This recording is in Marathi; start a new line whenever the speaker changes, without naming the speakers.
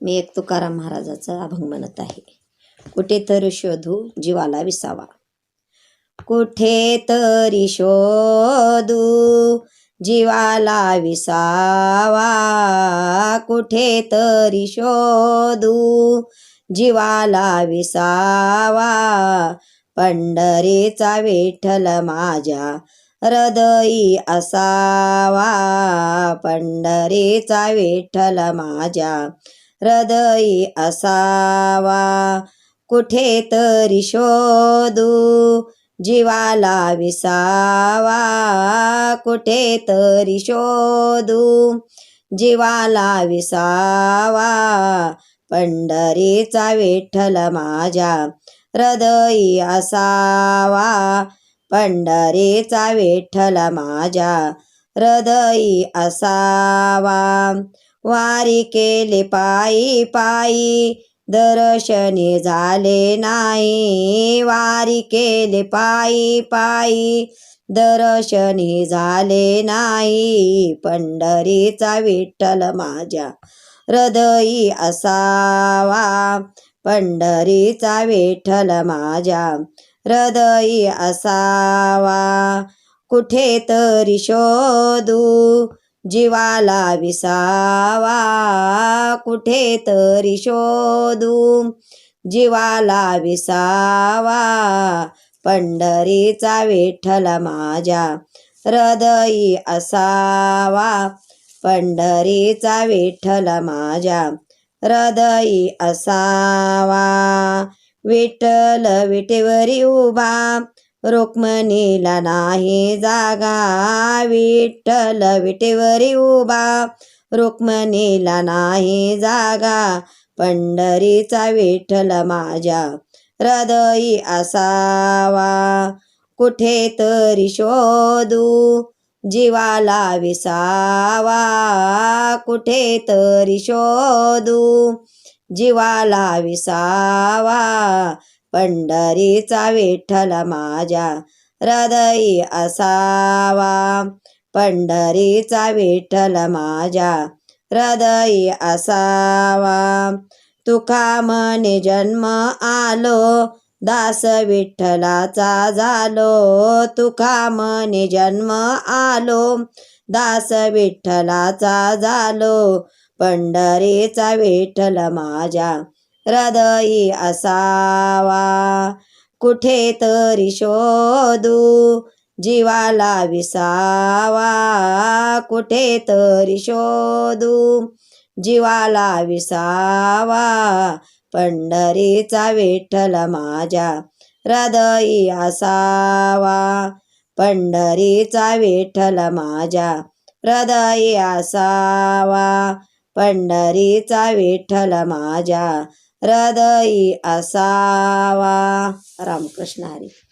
मी एक तुकाराम महाराजाचा अभंग म्हणत आहे. कुठे तर शोधू जीवाला विसावा. कुठे तरी शोधू जीवाला विसावा. कुठे तरी शोधू जीवाला विसावा. पंढरीचा विठ्ठल माझ्या हृदयी असावा. पंढरीचा विठ्ठल माझ्या हृदयी असावा. कुठे तरी शोधू जीवाला विसावा. कुठे तरी शोधू जीवाला विसावा. पंढरीचा विठ्ठल माझ्या हृदयी असावा. पंढरीचा विठ्ठल माझ्या हृदयी असावा. वारी केले पायी पायी दर्शनी झाले नाही. वारी केले पायी पायी दर्शनी झाले नाही. पंढरीचा विठ्ठल माझ्या हृदयी असावा. पंढरीचा विठ्ठल माझ्या हृदयी असावा. कुठे तरी शोधू जीवाला विसावा कुठे तरी शोधू. जीवाला विसावा पंढरीचा विठ्ठल माझ्या हृदयी असावा. पंढरीचा विठ्ठल माझ्या हृदयी असावा. विठ्ठल विटेवरी उभा रुक्मणीला नाही जागा विठ्ठल विटेवरी उभा. रुक्मणीला नाही जागा पंढरीचा विठ्ठल माझ्या हृदयी असावा. कुठे तरी शोधू जीवाला विसावा. कुठे तरी शोधू जीवाला विसावा. पंढरीचा विठ्ठल माझ्या हृदयी असावा. पंढरीचा विठ्ठल माझ्या हृदयी असावा. तुका मने जन्म आलो दास विठ्ठलाचा झालो. तुका मने जन्म आलो दास विठ्ठलाचा झालो. पंढरीचा विठ्ठल माझ्या हृदयी असावा. कुठे तरी शोधू जीवाला विसावा. कुठे तरी शोधू जीवाला विसावा. पंढरीचा विठ्ठल माझ्या हृदयी असावा. पंढरीचा विठ्ठल माझ्या हृदयी असावा. पंढरीचा विठ्ठल माझ्या हृदयी असावा. रामकृष्ण हरी.